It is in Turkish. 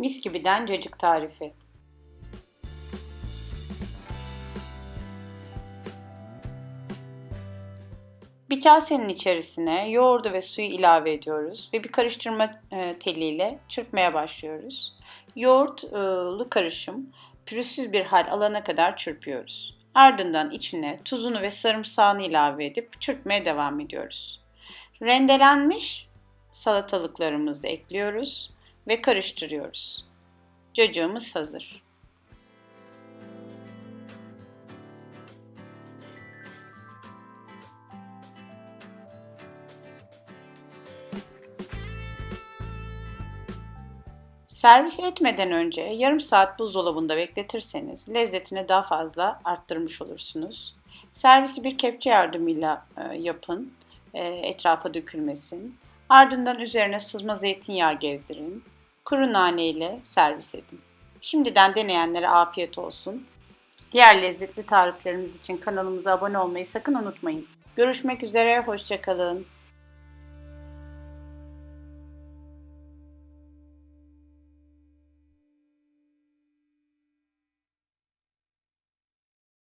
Mis gibiden cacık tarifi. Bir kasenin içerisine yoğurdu ve suyu ilave ediyoruz ve bir karıştırma e, teliyle çırpmaya başlıyoruz. Yoğurtlu karışım pürüzsüz bir hal alana kadar çırpıyoruz. Ardından içine tuzunu ve sarımsağını ilave edip çırpmaya devam ediyoruz. Rendelenmiş salatalıklarımızı ekliyoruz ve karıştırıyoruz. Cacığımız hazır. Servis etmeden önce yarım saat buzdolabında bekletirseniz lezzetini daha fazla arttırmış olursunuz. Servisi bir kepçe yardımıyla e, yapın, e, etrafa dökülmesin. Ardından üzerine sızma zeytinyağı gezdirin. Kuru nane ile servis edin. Şimdiden deneyenlere afiyet olsun. Diğer lezzetli tariflerimiz için kanalımıza abone olmayı sakın unutmayın. Görüşmek üzere, hoşçakalın.